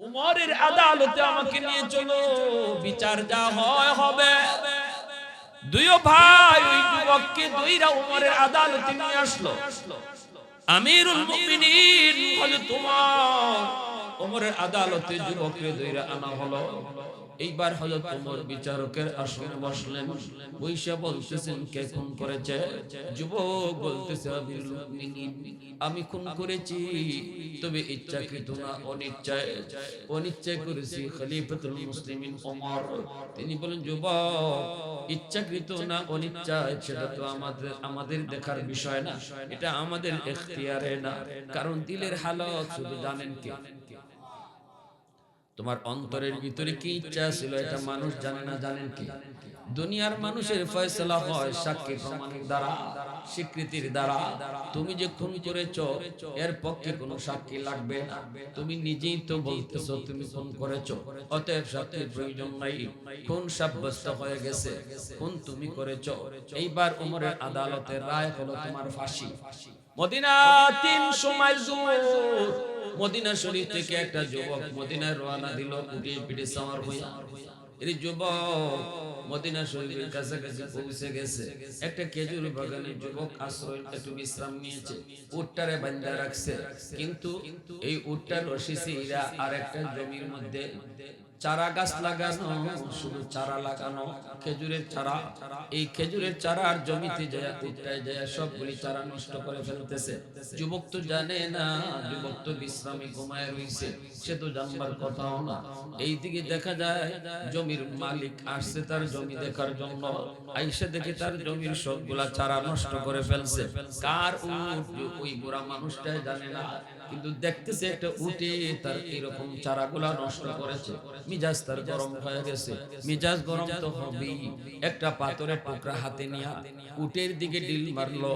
উমরের আদালতে আমাকে নিয়ে চলো, বিচার যা হয় হবে। দুই ভাই ওই যুবককে দুইরা উমরের আদালতে নিয়ে আসলো। আমিরুল মুমিনিন হযরত উমর উমরের আদালতে যুবককে দুইরা আনা হলো। এইবার হযরত উমর বিচারকের আসনে বসলেন। বৈশা বলতেছেন, কে খুন করেছে? যুবক বলতেছে আমি খুন করেছি, তবে ইচ্ছাকৃত না, অনিচ্ছায়। অনিচ্ছায় করেছি খলিফাতুল মুসলিমিন ওমর। তিনি বলেন, যুবক, ইচ্ছাকৃত না, অনিচ্ছায়, সেটা তো আমাদের আমাদের দেখার বিষয় না। এটা আমাদের এখতিয়ারে না। কারণ দিলের হালত শুধু জানেন কে? তোমার অন্তরের ভিতরে কি ইচ্ছা ছিল এটা মানুষ জানে না, জানেন কি? দুনিয়ার মানুষের ফয়সলা হয় সাক্ষী প্রমাণের দ্বারা, স্বীকৃতির দ্বারা। তুমি যে খুন করেছ, এর পক্ষে কোনো সাক্ষী লাগবে তুমি নিজেই তো বলতেছো, তুমি খুন করেছ। অতএব সাক্ষীর প্রয়োজন নাই। খুন সাব্যস্ত হয়ে গেছে। খুন তুমি করেছ। এইবার উমরের আদালতের রায় হলো তোমার ফাঁসি। মদিনা তিন সময় জোর। মদিনা শরীফ থেকে একটা যুবক মদিনায় রওনা দিল কুটি পিঠে সামার হইয়া এই যুবক, মদিনা শরীফের কাছাকাছি পৌঁছে গেছে। একটা খেজুর বাগানের যুবক আশ্রয় একটু বিশ্রাম নিয়েছে। উটটারে বান্ধা রাখছে। কিন্তু এই উটটার রশিসিরা আর একটা জমির মধ্যে চারা গাছ লাগানো, শুধু চারা লাগানো, খেজুরের চারা। এই খেজুরের চারা আর জমিতে সবগুলি চারা নষ্ট করে ফেলতেছে, যুবক তো জানে না, যুবক তো বিশ্রামে ঘুমায় রইছে, সে তো জানবার কথাও না। এই দিকে দেখা যায়, জমির মালিক আসছে তার জমি দেখার জন্য, আইসে দেখে তার জমির সবগুলা চারা নষ্ট করে ফেলছে। কার ওই বুড়া মানুষটাই জানে না। কিন্তু দেখতেছে একটা উঠে তার এরকম চারাগুলা নষ্ট করেছে। মিজাজ তার গরম হয়ে গেছে। মিজাজ গরম তো হবেই। একটা পাথরের টুকরা হাতে নিয়ে উটের দিকে ডিল মারলো।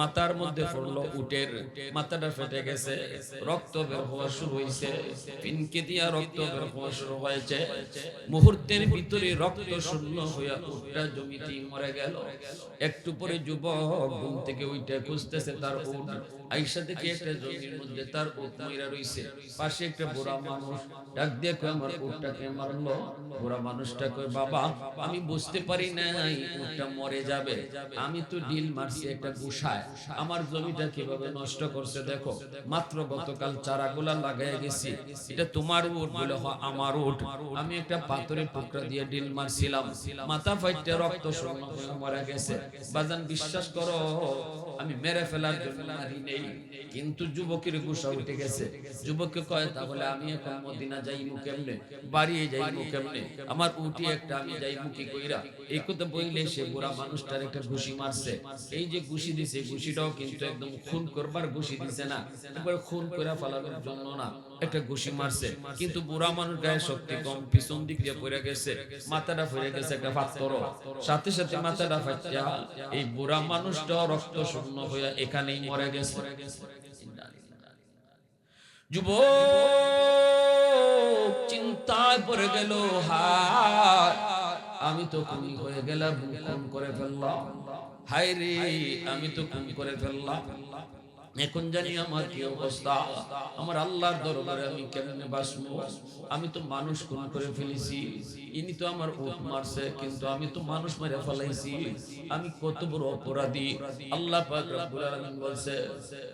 মাথার মধ্যে পড়ল উটের। মাথাটা ফেটে গেছে। রক্ত বের হওয়া শুরু হয়েছে। পিনকে দিয়া রক্ত বের হওয়া শুরু হয়েছে। মুহূর্তের ভিতরে রক্ত শূন্য হইয়া উটটা জমিতে মরে গেল। একটু পরে যুবক ঘুম থেকে উইটা খুঁজতেছে তার উট। আইসা একটা জমির মধ্যে তার উট মইরা রইছে। পাশে একটা বুড়া মানুষ ডাক দিয়ে কয়, আমার উটটাকে মারলো। বুড়া মানুষটা কয়, বাবা, আমি বুঝতে পারি নাই, উটটা মরে যাবে। আমি তো ডিল মারছি একটা গুসায়। আমার জমিটা কীভাবে নষ্ট করছে দেখো। মাত্র গতকাল চারাগুলা লাগাই গেছি। এটা তোমার উট বলে আমার উট। আমি একটা পাথরের টুকরা দিয়ে ডিল মারছিলাম। মাথা ফাইটে রক্ত শূন্য মারা গেছে। বাজান, বিশ্বাস করো আমি মেরে ফেলার জন্য মারি নেই। কিন্তু যুবকের গুসা উঠে গেছে। যুবককে কয়, তাহলে আমি এখন মদিনা যাইমু কেমনে? বাড়ি যাইমু কেমনে? আমার উঠি একটা, আমি যাইমু কি কইরা? এই কথা বইলে সে বুড়া মানুষটার একটা ঘুষি মারছে। এই যে ঘুষি দিছে, ঘুষিটাও কিন্তু একদম খুন করবার ঘুষি দিছে না। এবার খুন করে ফেলানোর জন্য না। একটা ঘুষি মারছে। কিন্তু বুড়া মানুষ গায়ে শক্তি কম পিছন দিক দিয়ে পড়ে গেছে মাথাটা পড়ে গেছে একটা পাথর সাথে সাথে মাথাটা ফাটিয়া এই বুড়া মানুষটা রক্ত শূন্য হয়ে এখানেই মরে গেছে। যুবক চিন্তায় পড়ে গেল হায় আমি তো খুনি হয়ে গেলাম খুন করে ফেললাম। হায় রে আমি তো খুন করে ফেললাম। এখন জানি আমার কি অবস্থা? আমার আল্লাহর দরবারে আমি কেমনে বাসবো আমি তো মানুষ খুন করে ফেলেছি। ইনি তো আমার মারছে, কিন্তু আমি তো মানুষ মেরে ফেলাইছি। আমি কত বড় অপরাধী। আল্লাহ পাক রব্বুল আলামিন বলছে,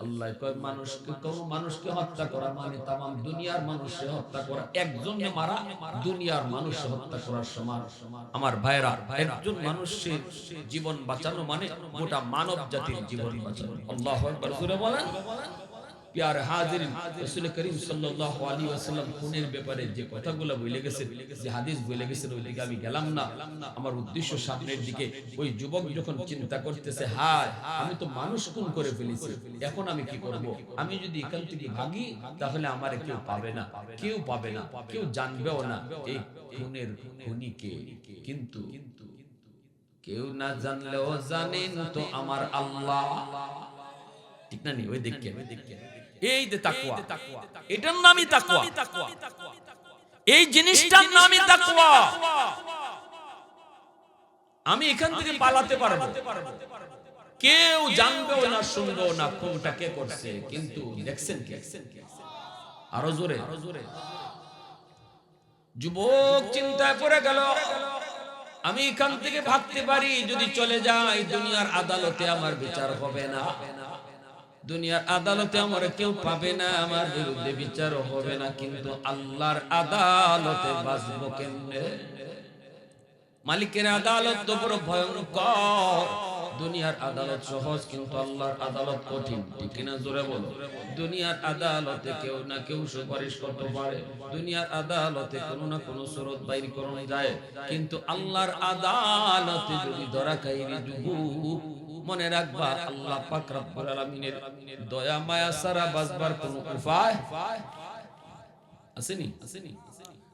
আল্লাহ কয় মানুষকে, কোন মানুষকে হত্যা করা মানে তামাম দুনিয়ার মানুষকে হত্যা করা। একজনকে মারা, দুনিয়ার মানুষ হত্যা করার সমান। আমার ভাইরা একজন মানুষের জীবন বাঁচানো মানে গোটা মানব জাতির জীবন বাঁচানো। আল্লাহু আকবার। প্যার হাজির রাসূল করিম সাল্লাল্লাহু আলাইহি ওয়াসাল্লাম খুনের ব্যাপারে যে কথাগুলো বলে গেছে, যে হাদিস বলে গেছে, ওই আমি গেলাম না। আমার উদ্দেশ্য সামনের দিকে, ওই যুবক যখন চিন্তা করতেছে, হায়, আমি তো মানুষ খুন করে ফেলেছি, এখন আমি কি করব? আমি যদি এখান থেকে ভাগি, তাহলে আমার কেউ পাবে না, কেউ পাবে না, কেউ জানবেও না এই খুনের খুনিকে। কিন্তু কেউ না জানলেও জানেন তো আমার আল্লাহ। ঠিক না নি? ওই দেখকে এই যে তাকওয়া। এটার নামই তাকওয়া। এই জিনিসটার নামই তাকওয়া। আমি এখান থেকে পালাতে পারব। কেউ জানবেও না শুনবেও না কোনটা কে করছে কিন্তু দেখছেন কে? আরও জোরে। আরও জোরে। যুবক চিন্তায় পড়ে গেল। আমি এখান থেকে ভাগতে পারি যদি চলে যাই দুনিয়ার আদালতে আমার বিচার হবে না। দুনিয়ার আদালতে আমার কেউ পাবে না, আমার বিরুদ্ধে বিচার হবে না, কিন্তু আল্লাহর আদালতে বাঁচবো কেমনে? মালিকের আদালত তো বড় ভয়ঙ্কর। দুনিয়ার আদালত সহজ, কিন্তু আল্লাহর আদালত কঠিন। ঠিক কিনা জোরে বলো? দুনিয়ার আদালতে কেউ না কেউ সুপারিশ করতে পারে। দুনিয়ার আদালতে কোনো না কোনো সুরত বাইর করানো যায়। কিন্তু আল্লাহর আদালতে যদি ধরা খাইনি যুবক মনে রাখবা, আল্লাহ পাক রব্বুল আলামিনের দয়া, মায়া সারা বাঁচবার কোনো উপায় আসেনি? আসেনি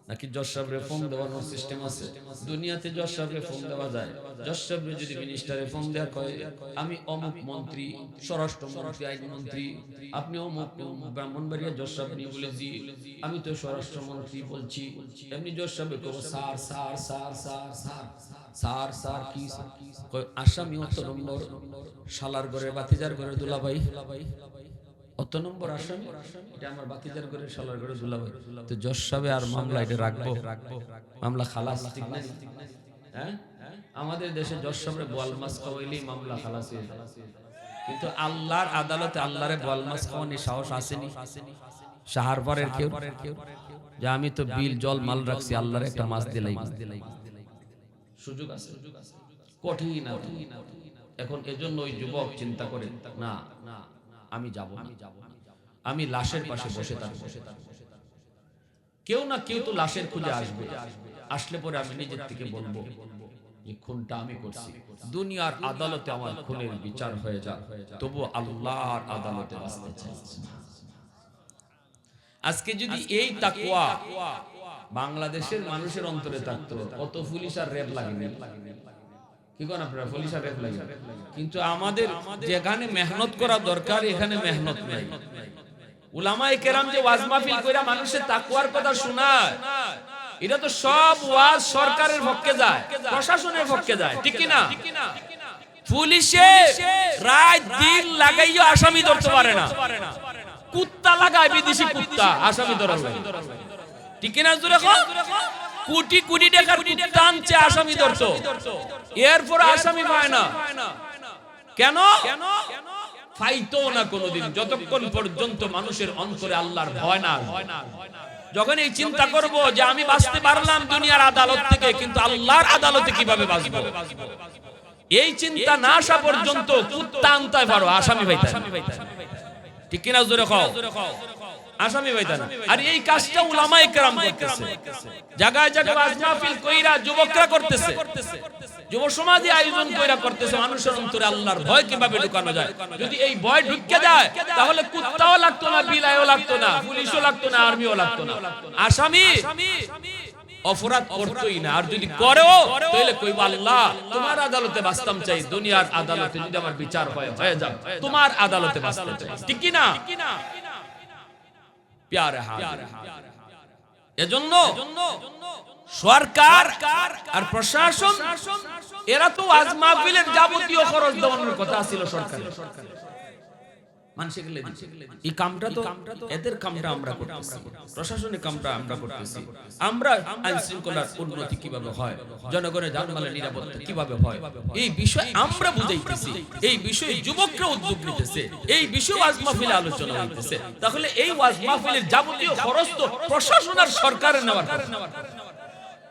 নাকি জজ সাহেবরে ফোন দেওয়ানোর সিস্টেম আছে? দুনিয়াতে জজ সাহেবরে ফোন দেওয়া যায়। জজ সাহেবরে যদি মিনিস্টারে ফোন দেওয়া কয় আমি অমুক মন্ত্রী, স্বরাষ্ট্র মন্ত্রী, আইন মন্ত্রী, আপনি অমুক ব্রাহ্মণবাড়িয়া জজ সাহেব নিয়ে বলেছি, আমি তো স্বরাষ্ট্র মন্ত্রী বলছি, এমনি জজ সাহেব কব sir sir sir sir sir. কি আসামি অত নম্বর শালার ঘরে, বাতিজার ঘরে দুলাভাই? অত নম্বর আসামি? এটা আমার বাতিজার ঘরে শালার ঘরে দুলাভাই। তো সাহেব আর মামলা এটা রাখব? মামলা খালাস হ্যাঁ? আমাদের দেশে জজ সাহেবের মাছ খাওয়াইলেই মামলা খালাস কিন্তু আল্লাহর আদালতে আল্লাহরে বোয়াল মাছ খাওয়ানি সাহস আসেনি। সাহার পরের কেউ? যে আমি তো বিল, জল, মাল রাখছি, আল্লাহর একটা মাছ দিলাই। সুযোগ আছে। কঠিন এখন এজন্য ওই যুবক চিন্তা করে, না, আমি যাব আমি যাব আমি লাশের পাশে বসে থাকব। কেউ না কেউ তো লাশের খুঁজে আসবে। আসলে পরে আমি নিজের থেকে বলব যে, খুনটা আমি করছি। দুনিয়ার আদালতে আমার খুনের বিচার হয়ে যাক। তবু আল্লাহর আদালতে বাঁচতে চাই। আজকে যদি এই তাকওয়া বাংলাদেশের মানুষের অন্তরে থাকতো কত পুলিশ আর রেপ লাগেনি। কি কোন আপনারা? পুলিশ আর লাগে কিন্তু আমাদের যেখানে মেহনত করা দরকার, এখানে মেহনত নাই। কেরাম যে ওয়াজ মাহফিল মানুষের কথা শোনায়, এটা তো সব ওয়াজ সরকারের পক্ষে যায়, প্রশাসনের পক্ষে যায়, ঠিক কি না পুলিশে দিন লাগাইও আসামি ধরতে পারে না। কুত্তা লাগায় বিদেশি কুত্তা, আসামি ধরা ঠিক না জোরে? কোটি কোটি টাকার আনছে আসামি ধরতো। এরপর আসামি পায় না। কেন? ফাইতো না কোনোদিন। যতক্ষণ পর্যন্ত মানুষের অন্তরে আল্লাহর ভয় না যখন এই চিন্তা করব যে আমি বাঁচতে পারলাম দুনিয়ার আদালত থেকে, কিন্তু আল্লাহর আদালতে কীভাবে বাঁচবো? এই চিন্তা না আসা পর্যন্ত কুত্তা আনতে পারো, আসামি ভাই ঠিক কিনা জোরে খাও আসামি ভাইতা না আর এই কাজটা উলামায়ে কেরাম করতেছে। জায়গায় জায়গায় ওয়াজ মাহফিল কইরা যুবকরা করতেছে। যুব সমাজে আয়োজন কইরা করতেছে। মানুষের অন্তরে আল্লাহর ভয় কীভাবে ঢুকানো যায়? যদি এই ভয় ঢুকে যায় তাহলে কুত্তাও লাগতো না বিলাইও লাগতো না পুলিশও লাগতো না আর্মিও লাগতো না। আসামি? অপরাধ করতোই না। আর যদি করেও তাহলে কইব আল্লাহ তোমার আদালতে বাঁচতাম চাই দুনিয়ার আদালতে যদি আমার বিচার হয় হয়ে যাক। তোমার আদালতে বাঁচতে চাই। ঠিক কি না? প্যারে এজন্য সরকার আর প্রশাসন, এরা তো আজ মাহফিলের যাবতীয় খরচ দেওয়ানোর কথা ছিল সরকার। এই কামটা তো এদের কামটা আমরা করতেছি। প্রশাসনিক কামটা আমরা করতেছি। আমরা আইন শৃঙ্খলার উন্নতি কীভাবে হয়? জনগণের জানমালের নিরাপত্তা কীভাবে হয়? এই বিষয় আমরা বুঝাইতেছি। এই বিষয়ে যুবকরা উদ্যোগ নিতেছে। এই বিষয়ে ওয়াজ মাহফিলে আলোচনা হইতেছে। তাহলে এই ওয়াজ মাহফিলের যাবতীয় খরচ তো প্রশাসন আর সরকারের নেওয়ার।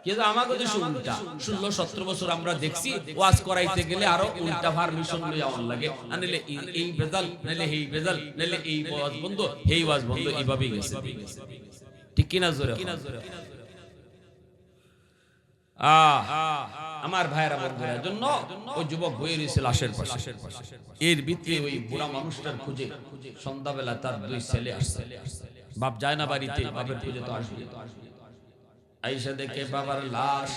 কিন্তু আমাকে দেশে উল্টা ষোলো সতেরো বছর আমরা দেখছি, ওয়াজ করাইতে গেলে আরও উল্টা পারমিশন লই আমার লাগে। নাহলে এই- বেজাল নাহলে এই বেজাল নাহলে এই ওয়াজ বন্ধ এই ওয়াজ বন্ধ, এইভাবেই গেছে। ঠিক কিনা জোরে কিনা? জোরে আমার ভাইয়েরা, বন্ধুরা জন্য ওই যুবক বইয়ে রয়েছে লাশের পাশে। এর ভিতরে ওই বুড়া মানুষটার খুঁজে সন্ধ্যাবেলা তার দুই ছেলে আসছে। বাপ যায় না বাড়িতে, বাপের খুঁজে তো আসবে। আইসা দেখে বাবার লাশ।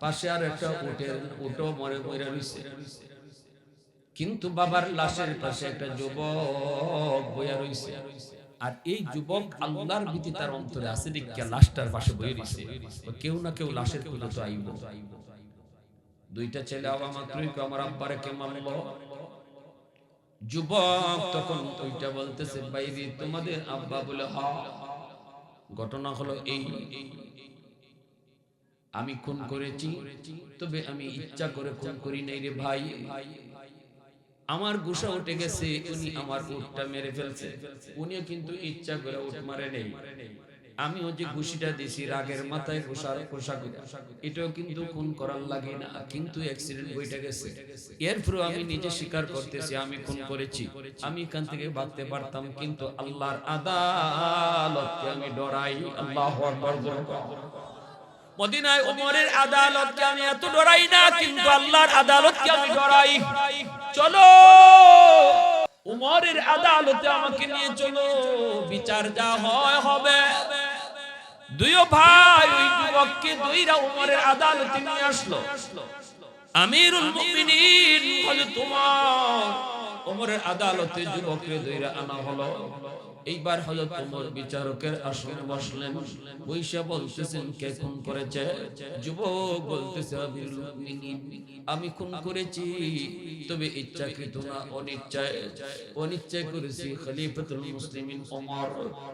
পাশে আর একটা উটের উটো মরে মরে রইছে কিন্তু বাবার লাশের পাশে একটা যুবক বইয়া রইছে আর এই যুবক আল্লাহর ভীতি তার অন্তরে আছে দিকে লাশটার পাশে বইয়ে রইছে ও কেউ না কেউ লাশের খুঁজে তো আইব। দুইটা ছেলে আবার মাত্রই আমার আব্বারে কে মানলো যুবক তখন ওইটা বলতেছে, বাইরে তোমাদের আব্বা বলে হ ঘটনা হলো এই। আমি খুন করেছি তবে আমি ইচ্ছা করে খুন করি নাই রে ভাই। আমার গুসা উঠে গেছে উনি আমার উঠটা মেরে ফেলছে। উনিও কিন্তু ইচ্ছা করে উঠ মারে নেই। আমিও যে ঘুষিটা দিছি, রাগের মাথায় ঘুষার পোশাক এটাও কিন্তু খুন করার লাগে না, কিন্তু অ্যাক্সিডেন্ট বইটা গেছে। এরপরও আমি নিজে স্বীকার করতেছি, আমি খুন করেছি। আমি এখান থেকে ভাগতে পারতাম, কিন্তু আল্লাহর আদালতকে আমি ডরাই। আল্লাহ মদিনায় ওমরের আদালতকে আমি এত ডরাই না, কিন্তু আল্লাহর আদালতকে আমি ডরাই। চলো! উমরের আদালতে আমাকে নিয়ে চলো, বিচার যা হয় হবে। দুইও ভাই ওই যুবককে দুইরা উমরের আদালতে নিয়ে আসলো। আমিরুল মুমিনিন হযরত উমর উমরের আদালতে যুবককে দুইরা আনা হলো। এইবার হযরত উমর বিচারকের আসনে বসলেন। বৈশা বলতেছেন, কে খুন করেছে? যুবক বলতেছে আমি খুন করেছি, তবে ইচ্ছাকৃত না, অনিচ্ছায়। অনিচ্ছায় করেছি খলিফাতুল মুসলিমিন ওমর।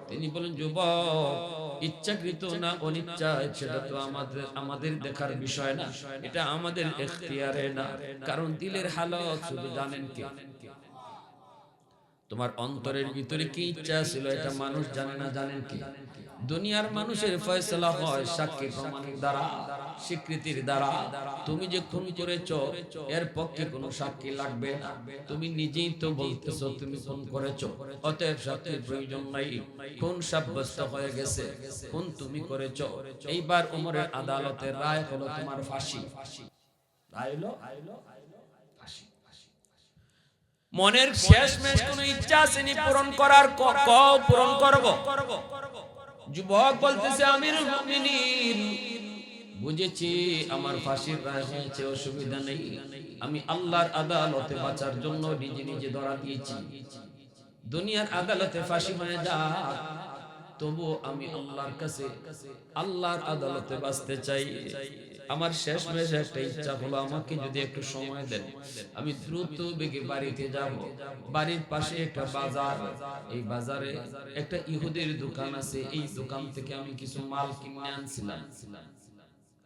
তিনি বলেন, যুবক, ইচ্ছাকৃত না, অনিচ্ছায়, সেটা তো আমাদের আমাদের দেখার বিষয় না। এটা আমাদের এখতিয়ারে না। কারণ দিলের হালত শুধু জানেন কে? তোমার অন্তরের ভিতরে কি ইচ্ছা ছিল এটা মানুষ জানে না, জানেন কি? দুনিয়ার মানুষের ফয়সলা হয় সাক্ষী প্রমাণের দ্বারা, স্বীকৃতির দ্বারা। তুমি যে খুন করেছ, এর পক্ষে কোনো সাক্ষী লাগবে না। তুমি নিজেই তো বলতেছো তুমি খুন করেছ। অতএব সাক্ষীর প্রয়োজন নাই। খুন সাব্যস্ত হয়ে গেছে। খুন তুমি করেছ। এইবার উমরের আদালতের রায় হলো তোমার ফাঁসি। রায় হলো? মনের শেষ মেশ কোন ইচ্ছা আসেনি পূরণ করার ক- পূরণ করব। যুবক বলতেছে, আমির বুঝেছি, আমার ফাঁসির রায় হয়েছে, অসুবিধা নেই। আমি আল্লাহর আদালতে বাঁচার জন্য নিজে নিজে ধরা দিয়েছি। দুনিয়ার আদালতে ফাঁসি হয়ে যা। তবু আমি আল্লাহর কাছে, আল্লাহর আদালতে বাঁচতে চাই। আমার শেষ মেশে একটা ইচ্ছা হলো আমাকে যদি একটু সময় দেন, আমি দ্রুত বেগে বাড়িতে যাব। বাড়ির পাশে একটা বাজার। এই বাজারে একটা ইহুদের দোকান আছে। এই দোকান থেকে আমি কিছু মাল কিনে আনছিলাম।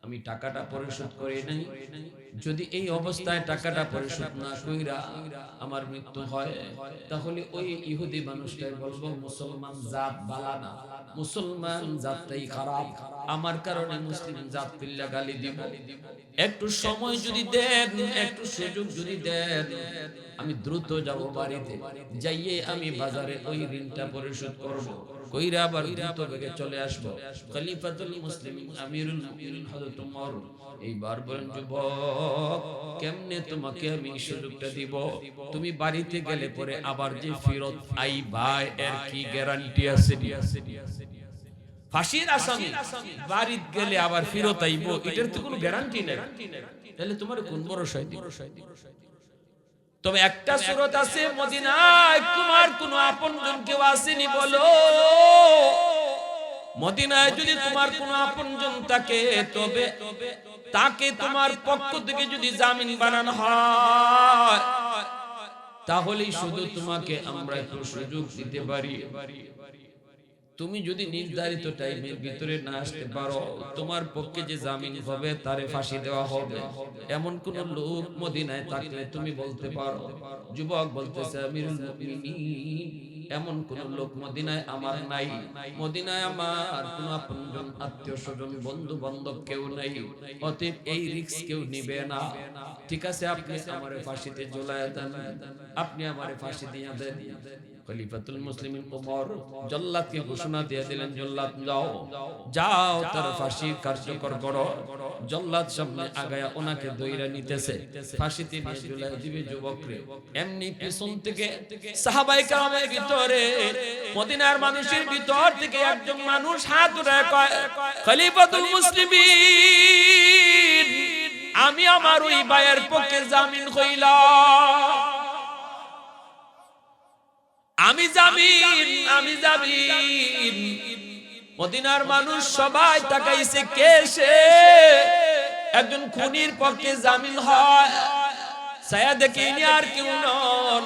আমি টাকাটা পরিশোধ করি নাই। যদি এই অবস্থায় টাকাটা পরিশোধ না কইরা আমার মৃত্যু হয়, তাহলে ওই ইহুদি মানুষটাই বলব, মুসলমান জাত বালা না। মুসলমান জাতটাই খারাপ। আমার কারণে মুসলিম জাত পিল্লা গালি দিব। একটু সময় যদি দেন, একটু সুযোগ যদি দেন, আমি দ্রুত যাব বাড়িতে। যাইয়ে আমি বাজারে ওই ঋণটা পরিশোধ করব। তুমি বাড়িতে গেলে পরে আবার যে ফেরত আইবা, এর কি গ্যারান্টি আছে ফাঁসির আসামি, বাড়িতে গেলে আবার ফিরত আইব, এটার তো কোনো গ্যারান্টি নেই। তাহলে তোমার কোন ভরসায় দিব? তবে একটা সুরত আছে মদিনায়। তোমার কোনো আপনজন কেউ আসেনি বলো। মদিনায় যদি তোমার কোনো আপনজন থাকে তবে তাকে তোমার পক্ষ থেকে যদি জামিন বানানো হয় তাহলেই শুধু তোমাকে আমরা একটু সুযোগ দিতে পারি। তুমি যদি নির্ধারিত টাইমের ভিতরে না আসতে পারো তোমার পক্ষে যে জামিন হবে তারে ফাঁসি দেওয়া হবে। এমন কোন লোক মদিনায় থাকলে তুমি বলতে পারো যুবক বলতেছে আমিরুল মুমিনিন। এমন কোন লোক মদিনায় আমার নাই। মদিনায় আমার কোন আপনজন আত্মীয় স্বজন বন্ধু বান্ধব কেউ নাই। অতএব এই রিস্ক কেউ নিবে না। ঠিক আছে আপনি আমারে ফাঁসিতে ঝোলায় দেন। আপনি আমারে ফাঁসি দিয়ে দেন। খলিফাতুল মুসলিমিন ওমর জল্লাদকে ঘোষণা দিয়ে দিলেন জল্লাদ যাও যাও তার ফাঁসি কার্যকর করো। জল্লাদ সামনে আগায়া ওনাকে দইরা নিতেছে। ফাঁসিতে নিয়ে ঝুলাই দিবে যুবকরে। এমনি পেছন থেকে সাহাবাই কালামের ভিতরে মদিনার মানুষের ভিতর থেকে একজন মানুষ হাত উঠায় কয় খলিফাতুল মুসলিমিন আমি আমার ওই ভাইয়ের পক্ষে জামিন হইলাম। আমি জামিন আমি জামিন। মদিনার মানুষ সবাই তাকাইছে, কে সে? একজন খুনির পক্ষে জামিন হয়। ছায়া দেখে ইনি আর কেউ নন।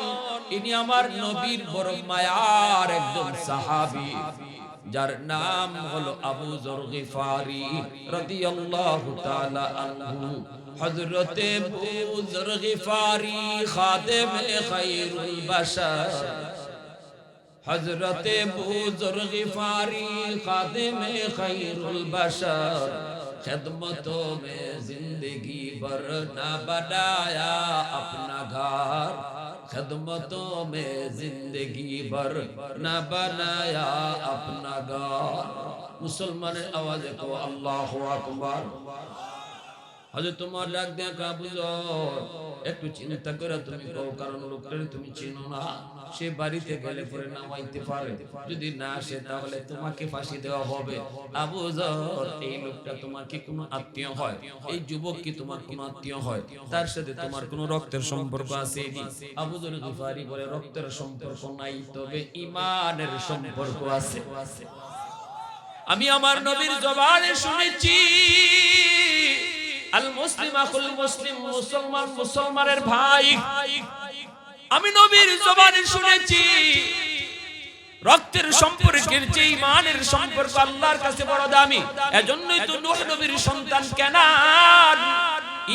ইনি আমার নবীর বড় মায়ার একজন সাহাবী, যার নাম হলো আবু জর গিফারি রাদিয়াল্লাহু তাআলা আনহু। হযরতে আবু জর গিফারি খাদেমে حضرت بوزر غفاری خادم خیر البشر خدمتوں میں زندگی بھر نہ بنایا اپنا گھر خدمتوں میں زندگی بھر نہ بنایا اپنا گھر مسلمان آواز کو اللہ اکبر হয়তো তোমার ডাক দেখা বুঝো। একটু চিন্তা করে তুমি কও, কারণ লোকটারে তুমি চিনো না। সে বাড়িতে গেলে পরে নামাইতে পারে। যদি না আসে তাহলে তোমাকে ফাঁসি দেওয়া হবে। আবু এই লোকটা তোমার কি কোনো আত্মীয় হয়। এই যুবক কি তোমার কোনো আত্মীয় হয়? তার সাথে তোমার কোনো রক্তের সম্পর্ক আছে নি আবু জর বলে, রক্তের সম্পর্ক নাই, তবে ইমানের সম্পর্ক আছে। আমি আমার নবীর জবানে শুনেছি। মুসলমানের ভাই। আমি নবীর শুনেছি, রক্তের সম্পর্কের যে ইমানের সম্পর্ক আল্লাহর কাছে বড় দামি, এজন্যই তো নবীর সন্তান কেনান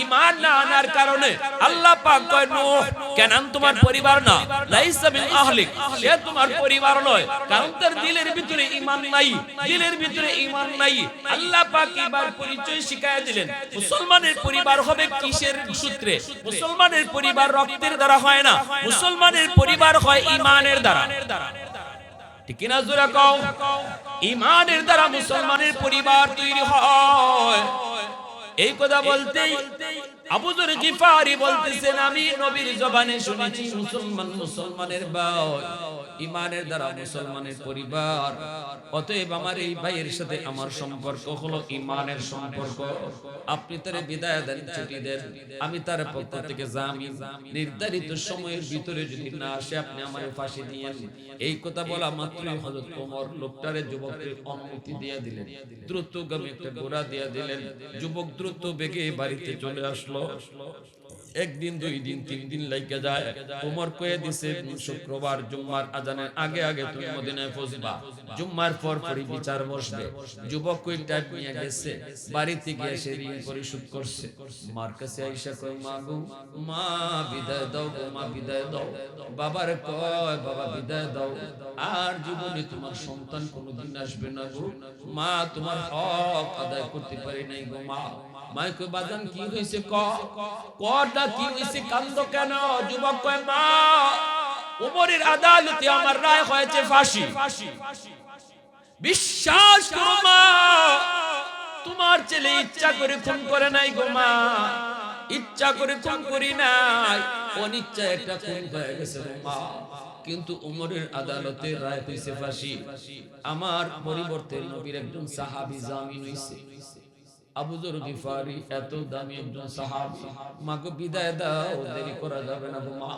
ইমান না আনার কারণে আল্লাহ পাক কয়, নূহ কেনান তোমার পরিবার না? লাইসা মিন আহলিক সে তোমার পরিবার নয়। কারণ তার দিলের ভিতরে ঈমান নাই। দিলের ভিতরে ঈমান নাই। আল্লাহ পাক এবার পরিচয় শিখায় দিলেন, মুসলমানের পরিবার হবে কিসের সূত্রে? মুসলমানের পরিবার রক্তের দ্বারা হয় না। মুসলমানের পরিবার হয় ঈমানের দ্বারা। ঠিক না জোরা কও? ইমানের দ্বারা মুসলমানের পরিবার তৈরি হয়। এই কথা বলতেই আবু যর গিফারি বলতেছেন আমি নবীর জবানে শুনেছি মুসলমান মুসলমানের ইমানের দ্বারা মুসলমানের পরিবার। অতএব আমার এই ভাইয়ের সাথে আমার সম্পর্ক হলো ইমানের সম্পর্ক। আপনি তারে বিদায় দেন ছুটি দেন আমি তার পক্ষ থেকে জামিন নির্ধারিত সময়ের ভিতরে যদি না আসে আপনি আমার ফাঁসি দিয়েন এই কথা বলা মাত্রই হযরত ওমর লোকটারে যুবকের অনুমতি দিয়ে দিলেন। দ্রুতগামী একটা ঘোড়া দিয়ে দিলেন। যুবক দ্রুত বেগে বাড়িতে চলে আসলো একদিন দুই দিন তিন দিন লাগে যায়। ওমর কয়ে দিছে, শুক্রবার জুম্মার আজানের আগে আগে তুমি মদিনায় পৌঁছবা জুম্মার পর পরই বিচার বসবে। যুবক কই টাইপ নিয়ে গেছে। বাড়িতে গিয়ে সে ঋণ পরিশোধ করছে। মার কাছে আইসা কয়, মা গো, মা, বিদায় দাও গো, মা, বিদায় দাও। বাবার কয়, বাবা, বিদায় দাও। আর জীবনে তোমার সন্তান কোনোদিন আসবে না গো। মা, তোমার হক আদায় করতে পারি নাই গো, মা। মাইকে বাজান কি হয়েছে ক? কটা কি হয়েছে কান্দ কেন? যুবক কয়, মা আদালতে আমার রায় হয়েছে ফাঁসি। বিশ্বাস করো, মা, তোমার ছেলে ইচ্ছা করে খুন করে নাই গো, মা, ইচ্ছা করে খুন করি নাই। অনিচ্ছা একটা খুন হয়ে গেছে মা। কিন্তু উমরের আদালতে রায় হইছে ফাঁসি। আমার পরিবর্তে নবীর একজন সাহাবী জামিন হইছে। আবু যর গিফারি, এত দামি একজন সাহাব। মাকে বিদায় দাও, দেরি করা যাবে না মা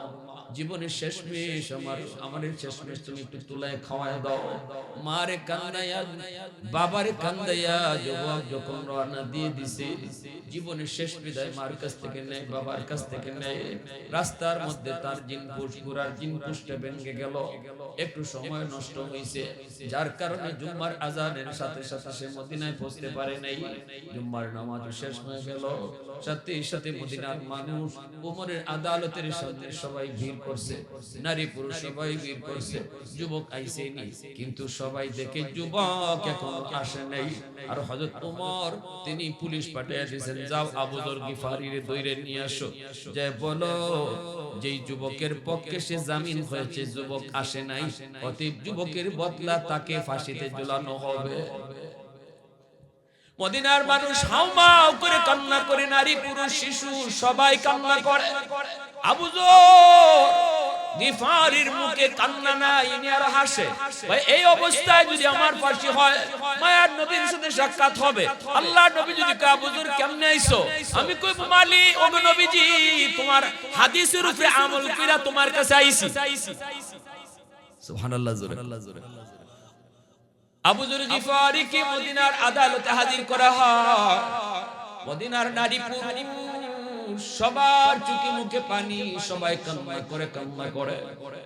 জীবনের শেষমেশ আমার আমাদের শেষমেশ তুমি একটু তুলায় খাওয়ায় দাও। মারে কান্দাইয়া বাবারে কান্দাইয়া যুবক যখন রওনা দিয়ে দিছে, জীবনের শেষ বিদায় মার কাছ থেকে নেয়, বাবার কাছ থেকে নেয়। রাস্তার মধ্যে তার জিন পুষ পুরার জিন পুষটা ভেঙে গেল। একটু সময় নষ্ট হয়েছে যার কারণে জুম্মার আজানের সাথে সাথে সে মদিনায় পৌঁছতে পারে নাই। জুম্মার নামাজ শেষ হয়ে গেল। সাথে সাথে মদিনার মানুষ, উমরের আদালতের সামনে সবাই ভিড় করছে, নারী পুরুষ সবাই ভিড় করছে, যুবক আইসেনি, কিন্তু সবাই দেখে যুবক এখন আসে নাই। আর হযরত উমর, তিনি পুলিশ পাঠিয়ে দিয়েছেন, যাও আবুদর গিফারির দৈরে নিয়ে আসো। যে বলো, যেই যুবকের পক্ষে সে জামিন হয়েছে, যুবক আসে নাই, অতএব যুবকের বদলা তাকে ফাঁসিতে ঝুলানো হবে। মদিনার মানুষ হাউমাউ করে কান্না করে, নারী পুরুষ শিশু সবাই কান্না করে। আবু গিফারির মুখে কান্না না ইনি আর হাসে। ভাই, এই অবস্থায় যদি আমার ফাঁসি হয়, মায়ার নবীর সাথে সাক্ষাৎ হবে। আল্লাহ নবী যদি কা বুজুর কেমনে আইছো? আমি কই, মালি, ও নবীজি, তোমার হাদিসের উপরে আমল কইরা তোমার কাছে আইছি। সুবহানাল্লাহ, জোরে। আল্লাহ জিফারিকে মদিনার আদালতে হাজির করা হয়। মদিনার নারী পুরুষ সবার চোখে মুখে পানি, সবাই কান্না করে কান্না করে।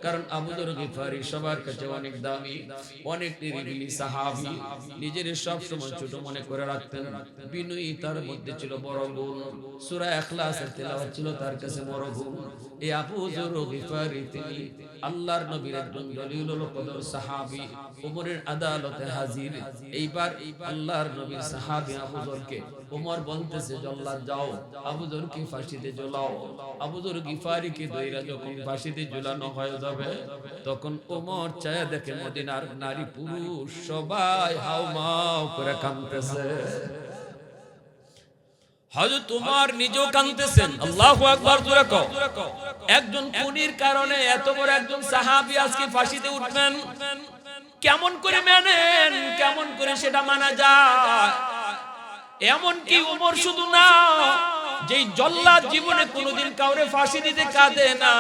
কারণ আবু যর গিফারি সবার কাছে অনেক দামি, অনেক নিরিবিলি সাহাবি। নিজের সব সময় ছোট মনে করে রাখতেন। বিনয়ী তার মধ্যে ছিল বড় গুণ। সূরা ইখলাসের তেলাওয়াত ছিল তার কাছে বড় গুণ। এই আবু যর গিফারি তিনি আল্লাহর নবীর একজন দলিলুল কদর সাহাবী। উমরের আদালতে হাজির। এইবার আল্লাহর নবীর সাহাবী আবু উমর বলতেছে, জল্লাদ যাও, আবু যরকে ফাঁসিতে ঝোলাও। আবু যর গিফারিকে দইরা যখন ফাঁসিতে ঝুলানো হয়ে যাবে, তখন উমর চায় দেখে মদিনার নারী পুরুষ সবাই হাউমাউ করে কাঁদতেছে। নিজেও কাঁদতেছেন, আল্লাহু কও। একজন খুনির কারণে এত বড় একজন সাহাবী আজকে ফাঁসিতে উঠবেন, কেমন করে মানেন, কেমন করে সেটা মানা যায়? এমন কি উমর শুধু না? যেই জল্লাদ জীবনে কোনোদিন কাউরে ফাঁসি দিতে কাঁদে না।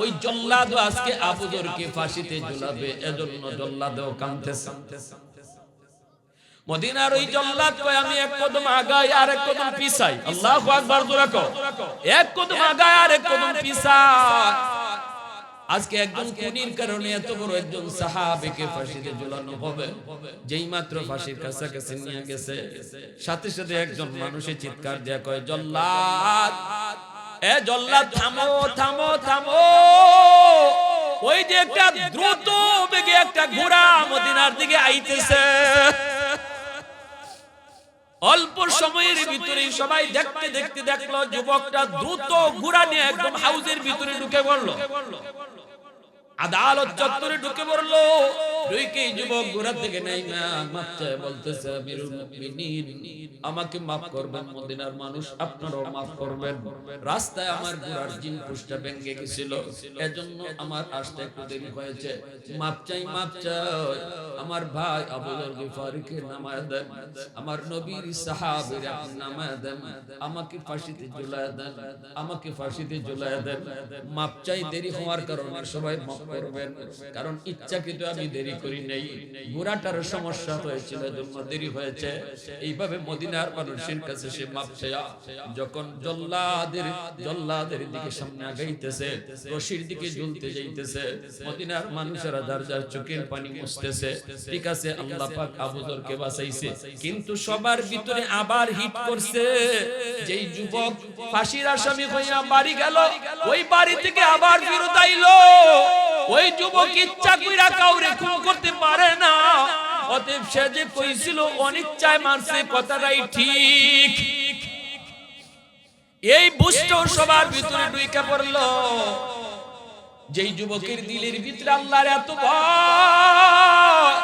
ওই জল্লাদ আজকে আবুদরকে ফাঁসিতে ঝুলাবে এজন্য জল্লাদেও কাঁদতেছে। মদিনার ওই জল্লাদ কয় আমি এক কদম আগাই আর এক কদম পিছাই। আল্লাহু আকবার কও। এক কদম আগাই আর এক কদম পিছাই। আজকে একজন খুনির কারণে এত বড় একজন সাহাবীকে ফাঁসিতে ঝুলানো হবে যেই মাত্র ফাঁসির কাছাকাছি নিয়ে গেছে সাথে সাথে একজন মানুষের চিৎকার দেয়া কয় জল্লাদ! এ জল্লাদ থামো থামো থামো ওই যে একটা দ্রুত বেগে একটা ঘোড়া মদিনার দিকে আইতেছে। অল্প সময়ের ভিতরে সবাই দেখতে দেখতে দেখল যুবকটা দ্রুত ঘোড়া নিয়ে একদম হাউজের ভিতরে ঢুকে পড়ল। আদালত চত্বরে ঢুকে পড়ল। যুবক থেকে নাই মাপ বলতেছে আমাকে মাফ করবেন, মদিনার মানুষ মাফ করবেন। রাস্তায় আমার জিন পুষ্টা ভেঙে গেছিল। এজন্য আমার আসতে একটু দেরি হয়েছে। মাপ চাই মাপ চাই, আমার ভাই আবুল গিফারিকে নামায় দেন। আমার নবীর নামায় দেন। আমাকে ফাঁসিতে ঝুলায় দেন। আমাকে ফাঁসিতে ঝুলায় দেন। মাপ চাই, দেরি হওয়ার কারণে সবাই মাফ করবেন কারণ ইচ্ছাকৃত আমি দেরি করি নাই। ঘোড়াটার সমস্যা হয়েছিল, জন্য দেরি হয়েছে। এইভাবে মদিনার মানুষের কাছে সে মাপ চায়া, যখন জল্লাদের জল্লাদের দিকে সামনে আগাইতেছে, রশির দিকে ঝুলতে যাইতেছে, মদিনার মানুষেরা যার যার চোখের পানি মুছতেছে। ঠিক আছে, আল্লাহ পাক আবু যরকে বাঁচাইছে। কিন্তু সবার ভিতরে আবার হিট করছে, যেই যুবক ফাঁসির আসামি হইয়া বাড়ি গেল, ওই বাড়ি থেকে আবার ফেরত আইলো। ওই যুবক ইচ্ছা কইরা কাউরে খুন করতে পারে না। অতএব সে যে কইছিল অনিচ্ছায় মারছে, কথাটাই ঠিক। এই বুঝতেও সবার ভিতরে ঢুইকা পড়ল। যেই যুবকের দিলের ভিতরে আল্লাহর এত ভয়,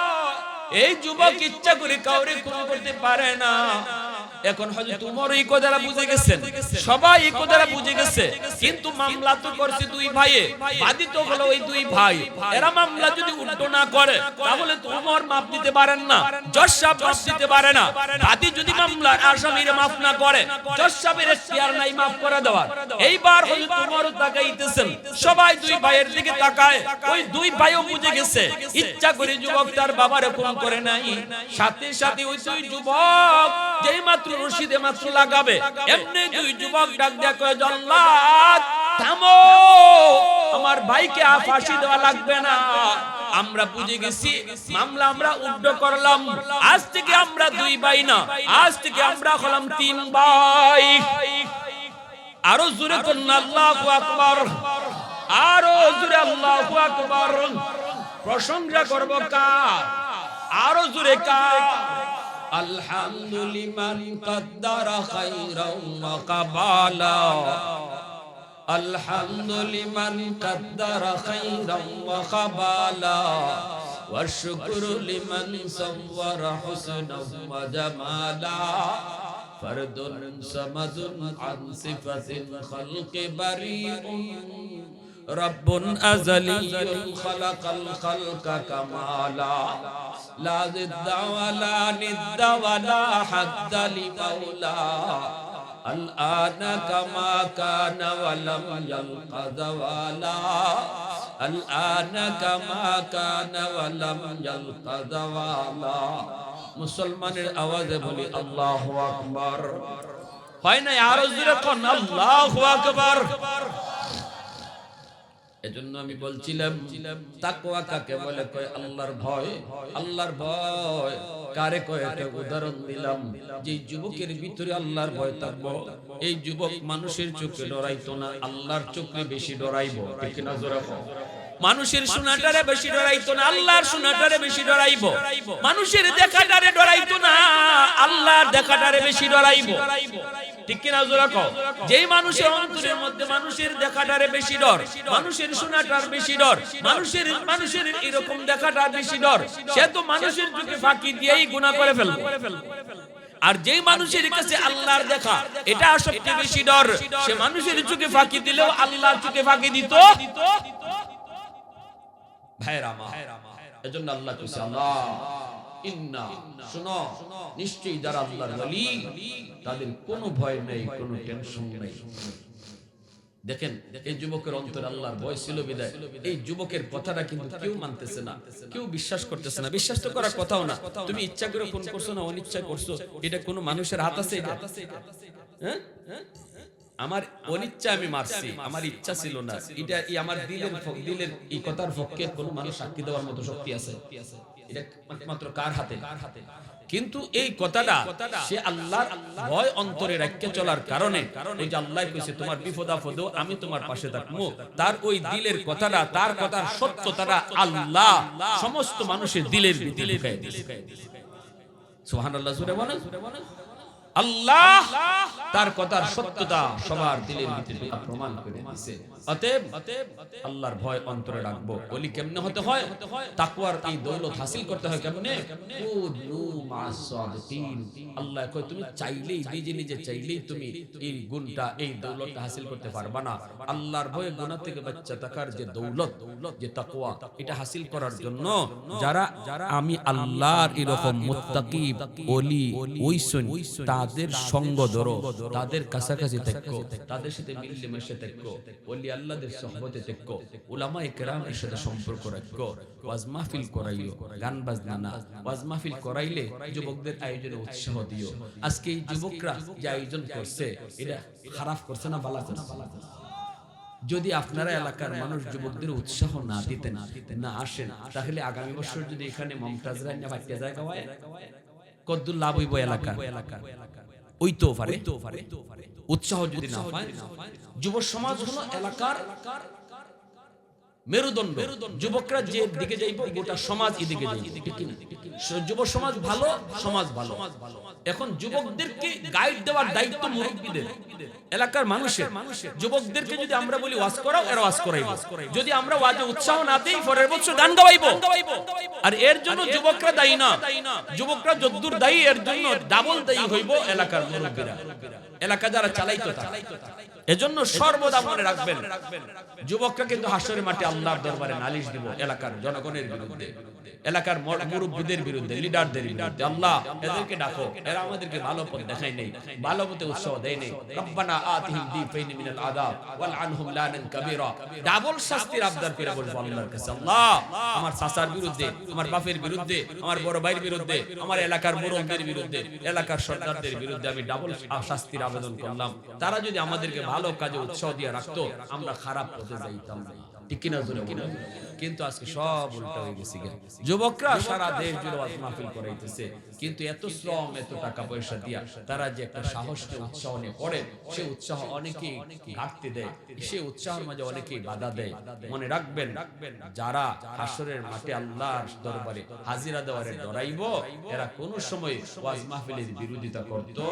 এই যুবক ইচ্ছা করে কাউরে খুন করতে পারে না। এখন হয়তো তোমার এই কথাটা বুঝে গেছেন। সবাই এই কথাটা বুঝে গেছে। কিন্তু মামলা তো করছে দুই ভাইয়ে। বাদী তো হলো ওই দুই ভাই। এরা মামলা যদি উল্টো না করে তাহলে তোমার মাপ দিতে পারেন না। জজ সাহেব মাপ দিতে পারে না। বাদী যদি মামলার আসামির মাফ না করে জজ সাহেবের এখতিয়ার নাই মাফ করে দেওয়ার। এইবার হয়তো তোমারও তাকাইতেছেন। সবাই দুই ভাইয়ের দিকে তাকায়। ওই দুই ভাইও বুঝে গেছে। ইচ্ছা করে যুবক তার বাবার খুন করে নাই সাথে সাথে ওই দুই যুবক যেই মাত্র রশিদে মাত্র লাগাবে। এমনি দুই যুবক ডাক দেয়া কয়, জল্লাদ, থামো। আমার ভাইকে আর ফাঁসি দেওয়া লাগবে না। আমরা বুঝে গেছি, মামলা আমরা উড্ড করলাম। আজ থেকে আমরা দুই ভাই না, আজ থেকে আমরা হলাম তিন ভাই। আরও জোরে করুন, আল্লাহু আকবার। আরও জোরে, আল্লাহু আকবার। প্রশংসা করব কার? আরও জোরে কার? الحمد لمن قدر خيرا وقبالا الحمد لمن قدر خيرا وقبالا والشكر لمن صور حسنا وجمالا فرد صمد عن صفة الخلق بريء رب أزلي خلق الخلق كمالا لا ضد ولا ند ولا حد لمولا الآن كما كان ولم يلق زوالا الآن كما كان ولم يلق زوالا মুসলমানের আওয়াজে বলি আল্লাহু আকবার হয় না আরো জোরে কোন আল্লাহু আকবার এজন্য আমি বলছিলাম, তাকওয়া কাকে বলে? কয়, আল্লাহর ভয়। আল্লাহর ভয়। কারে কয়? একটা উদাহরণ দিলাম। যে যুবকের ভিতরে আল্লাহর ভয় থাকব, এই যুবক মানুষের চোখে ডরাইতো না, আল্লাহর চোখে বেশি ডরাইবো। ঠিক না জোরা? মানুষের শোনাটারে বেশি ডরাইতো না আল্লাহর শোনাটারে বেশি ডরাইবো। মানুষের দেখাটারে ডরাইতো না আল্লাহর দেখাটারে বেশি ডরাইবো। ঠিক কিনা জোরা কও? যেই মানুষের অন্তরের মধ্যে মানুষের দেখাটারে বেশি ডর মানুষের শোনাটার বেশি ডর মানুষের মানুষের এরকম দেখাটার বেশি ডর সে তো মানুষের চোখে ফাঁকি দিয়েই গুনাহ করে ফেলবে। আর যেই মানুষের কাছে আল্লাহর দেখা এটা সবচেয়ে বেশি ডর। সে মানুষের চোখে ফাঁকি দিলেও আল্লাহর চোখে ফাঁকি দিত। যুবকের কথাটা কেউ মানতেছে না, কেউ বিশ্বাস করতেছে না। বিশ্বাস তো করার কথাও না। তুমি ইচ্ছা করে ফোন করছ না অনিচ্ছা করছ। এটা কোনো মানুষের হাত আছে এটা? হ্যাঁ? আমার অনিচ্ছা আমি মারছি আমার ইচ্ছা ছিল না। এটা এই আমার দিলের দিলের এই কথার পক্ষে কোনো মানুষ সাক্ষী দেওয়ার মতো শক্তি আছে। এটা একমাত্র কার হাতে? কিন্তু এই কথাটা সে আল্লাহর ভয় অন্তরে রাখতে চলার কারণে ওই যে আল্লাহ কইছে তোমার বিপদ আপদ আমি তোমার পাশে থাকব। তার ওই দিলের কথাটা তার কথার সত্যতাটা আল্লাহ সমস্ত মানুষের দিলের দিয়েছে। সুবহানাল্লাহ জোরে বলেন। আল্লাহ তার কথার সত্যতা সবার দিলের ভিতরে প্রমাণ করে দিয়েছে অতএব আল্লাহর ভয় অন্তরে রাখব। ওলি কেমনে হতে হয়? তাকওয়ার এই দৌলত হাসিল করতে হয় কেমনে। আল্লাহ কয় তুমি চাইলেই নিজে নিজে চাইলেই তুমি এই গুণটা এই দৌলতটা হাসিল করতে পারবা না। আল্লাহর ভয়ে গুনাহ থেকে বাচ্চা থাকার যে দৌলত যে তাকওয়া এটা হাসিল করার জন্য যারা যারা আমি আল্লাহর এরকম মুত্তাকি ওলি ওইসন তাদের সঙ্গ ধরো তাদের কাছাকাছি থাকো তাদের সাথে মিললে মিশে থাকো ওলি আল্লাহদের সহবতে থাকো উলামা ইকরামের সাথে সম্পর্ক রাখো ওয়াজ মাহফিল করাইও গান বাজনা না ওয়াজ মাহফিল করাইলে যুবকদের আয়োজনে উৎসাহ দিও। আজকে এই যুবকরা যে আয়োজন করছে এটা খারাপ করছে না ভালো করছে যদি আপনারা এলাকার মানুষ যুবকদের উৎসাহ না দিতেন না আসেন তাহলে আগামী বছর যদি এখানে মমতাজ রান্না বাচ্চা জায়গা গাওয়ায় কদ্দুর লাভ হইব এলাকা। ওই তো পারে। উৎসাহ যদি না পায় যুব সমাজ হলো এলাকার মেরুদণ্ড। যুবকরা যে দিকে যাইব গোটা সমাজ এদিকে? যুব সমাজ ভালো সমাজ ভালো। এখন যুবকদেরকে গাইড দেওয়ার দায়িত্ব মুরব্বীদের। এলাকার মানুষের। যুবকদেরকে যদি আমরা বলি ওয়াজ করাও এরা ওয়াজ করাইব। যদি আমরা ওয়াজে উৎসাহ না দেই পরের বছর গান গাওয়াইবো। আর এর জন্য যুবকরা দায়ী না। যুবকরা যদ্দুর দায়ী এর জন্য ডাবল দায়ী হইব এলাকার মুরব্বীরা। এলাকা যারা চালাইতো তারা। এজন্য সর্বদা মনে রাখবেন যুবকরা কিন্তু হাসরের মাঠে আল্লাহর দরবারে নালিশ দিব এলাকার জনগণের বিরুদ্ধে এলাকার মুরব্বীদের বিরুদ্ধে লিডারদের বিরুদ্ধে। আল্লাহ এদেরকে ডাকো এরা আমাদেরকে ভালো পথ দেখাই নেই ভালো পথে উৎসাহ দেয় নেই। রব্বানা আতিহিম দিফাইন মিনাল আযাব ওয়াল আনহুম লানান কাবীরা। ডাবল শাস্তির আবদার করে বলব আল্লাহর কাছে আল্লাহ আমার চাচার বিরুদ্ধে আমার বাপের বিরুদ্ধে আমার বড় ভাইয়ের বিরুদ্ধে আমার এলাকার মুরব্বীর বিরুদ্ধে এলাকার সরকারদের বিরুদ্ধে আমি ডাবল শাস্তির আবেদন করলাম। তারা যদি আমাদেরকে ভালো কাজে উৎসাহ দিয়ে রাখতো, আমরা খারাপ পথে যাইতাম কিন্তু আজকে সব উল্টা হয়ে গেছে যুবকরা সারা দেশ জুড়ে মাহফিল করাইতেছে, কিন্তু এত শ্রম, এত টাকা পয়সা দিয়া তারা যে একটা সাহস উৎসাহ নিয়ে করে, সে উৎসাহ অনেকেই দেয়। সে উৎসাহের মাঝে অনেকেই বাধা দেয়। মনে রাখবেন, যারা হাসরের মাঠে আল্লাহর দরবারে হাজিরা দেওয়ারে ডরাইব, এরা কোনো সময় ওয়াজ মাহফিলের বিরোধিতা করতো